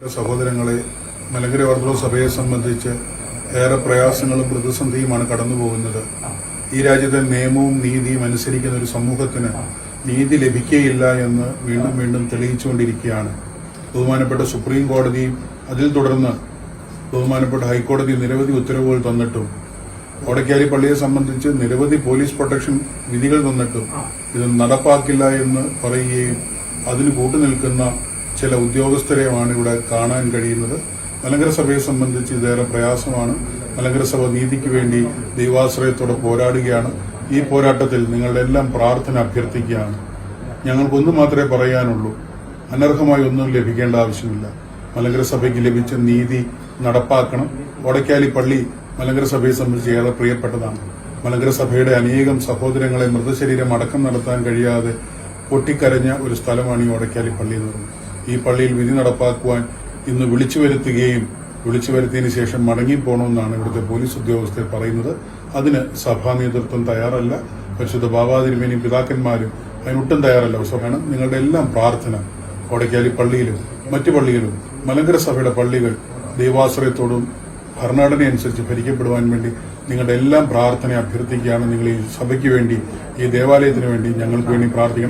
സഹോദരങ്ങളെ മലങ്കര ഓർത്തഡോക്സ് സഭയെ സംബന്ധിച്ച് ഏറെ പ്രയാസങ്ങളും പ്രതിസന്ധിയുമാണ് കടന്നുപോകുന്നത്. ഈ രാജ്യത്തെ നിയമവും നീതിയും അനുസരിക്കുന്ന ഒരു സമൂഹത്തിന് നീതി ലഭിക്കുകയില്ല എന്ന് വീണ്ടും വീണ്ടും തെളിയിച്ചുകൊണ്ടിരിക്കുകയാണ്. ബഹുമാനപ്പെട്ട സുപ്രീം കോടതിയും അതിൽ തുടർന്ന് ബഹുമാനപ്പെട്ട ഹൈക്കോടതി നിരവധി ഉത്തരവുകൾ തന്നിട്ടും കോടക്കാലി പള്ളിയെ സംബന്ധിച്ച് നിരവധി പോലീസ് പ്രൊട്ടക്ഷൻ വിധികൾ തന്നിട്ടും ഇത് നടപ്പാക്കില്ല എന്ന് പറയുകയും അതിന് കൂട്ടുനിൽക്കുന്ന ചില ഉദ്യോഗസ്ഥരെയാണ് ഇവിടെ കാണാൻ കഴിയുന്നത്. മലങ്കര സഭയെ സംബന്ധിച്ച് ഇതേറെ പ്രയാസമാണ്. മലങ്കര സഭ നീതിക്ക് വേണ്ടി ദൈവാശ്രയത്തോടെ പോരാടുകയാണ്. ഈ പോരാട്ടത്തിൽ നിങ്ങളുടെ എല്ലാം പ്രാർത്ഥന അഭ്യർത്ഥിക്കുകയാണ്. ഞങ്ങൾക്കൊന്നു മാത്രമേ പറയാനുള്ളൂ. അനർഹമായി ഒന്നും ലഭിക്കേണ്ട ആവശ്യമില്ല. മലങ്കര സഭയ്ക്ക് ലഭിച്ച നീതി നടപ്പാക്കണം. വടക്കാലി പള്ളി മലങ്കര സഭയെ സംബന്ധിച്ച് ഏറെ പ്രിയപ്പെട്ടതാണ്. മലങ്കര സഭയുടെ അനേകം സഹോദരങ്ങളെ മൃതശരീരം അടക്കം നടത്താൻ കഴിയാതെ പൊട്ടിക്കരഞ്ഞ ഒരു സ്ഥലമാണ് ഈ വടക്കാലി പള്ളി എന്ന് പറയുന്നത്. ഈ പള്ളിയിൽ വിധി നടപ്പാക്കുവാൻ ഇന്ന് വിളിച്ചു വരുത്തുകയും വിളിച്ചു വരുത്തിയതിനു ശേഷം മടങ്ങിപ്പോണമെന്നാണ് ഇവിടുത്തെ പോലീസ് ഉദ്യോഗസ്ഥർ പറയുന്നത്. അതിന് സഭാ നേതൃത്വം തയ്യാറല്ല. പരിശുദ്ധ ബാബാതിരുമേനിയും പിതാക്കന്മാരും അതിനൊട്ടും തയ്യാറല്ല. വേണം നിങ്ങളുടെ എല്ലാം പ്രാർത്ഥന കോടക്കാലി പള്ളിയിലും മറ്റു പള്ളികളും മലങ്കര സഭയുടെ പള്ളികൾ ദൈവാശ്രയത്തോടും ഭരണഘടന അനുസരിച്ച് ഭരിക്കപ്പെടുവാൻ വേണ്ടി നിങ്ങളുടെ എല്ലാം പ്രാർത്ഥന അഭ്യർത്ഥിക്കുകയാണ്. നിങ്ങൾ ഈ സഭയ്ക്ക് വേണ്ടി ഈ ദേവാലയത്തിന് വേണ്ടി ഞങ്ങൾക്ക് വേണ്ടി പ്രാർത്ഥിക്കണം.